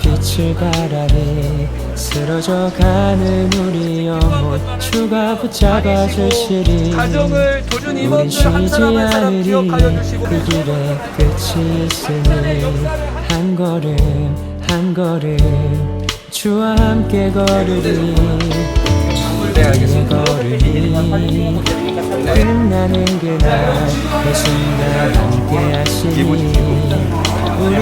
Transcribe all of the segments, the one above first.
빛을 바라니 쓰러져 가는 우리 영혼 주가 붙잡아 주시리. 가정을 도준 우린 임원들 한 쉬지 사람 한 사람 않으리 기억하여 주시고 그 길에 끝이 있으니 한 걸음 한 걸음 주와 함께 걸으리. 내 걸음이 끝나는 그날 그 순간 함께 하시니 우릴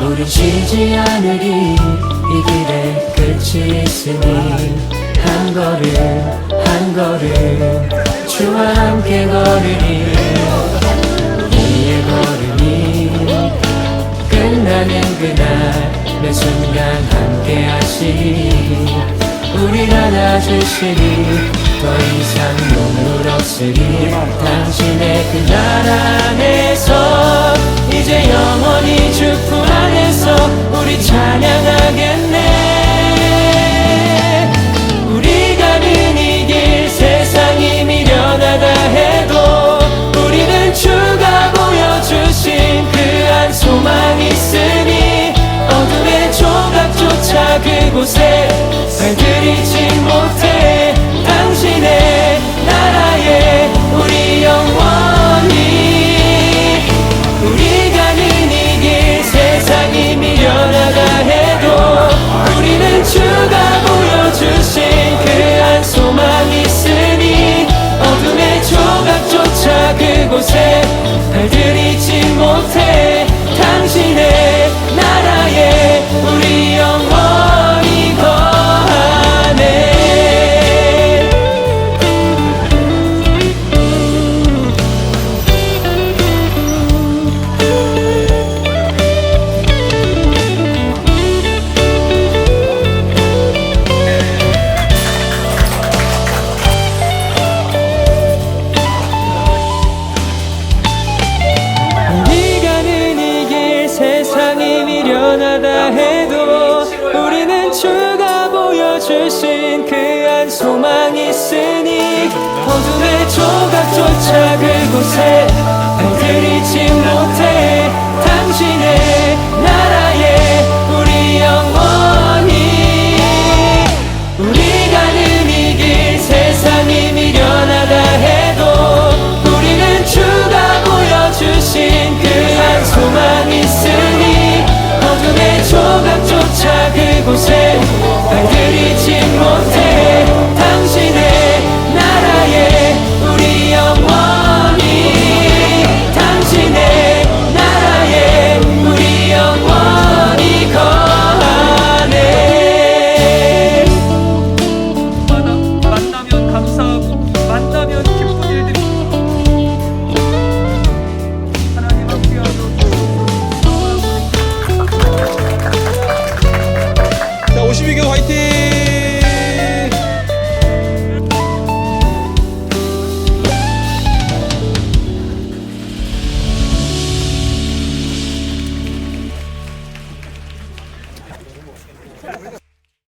우린 쉬지 않으리. 이 길에 끝이 있으니 한 걸음 한 걸음 주와 함께 걸으리. 우리의 걸음이 끝나는 그날 매 순간 함께 하시니 우릴 안아주시니 더 이상 눈물 없으리. 당신의 그날 찬양하겠네. 우리 가는 이길 세상이 미련하다 해도 우리는 주가 보여주신 그 한 소망 있으니 어둠의 조각조차 그곳에 발들이지 주신 그한 소망 있으니 어둠의 조각조차 그곳에 발들이지 못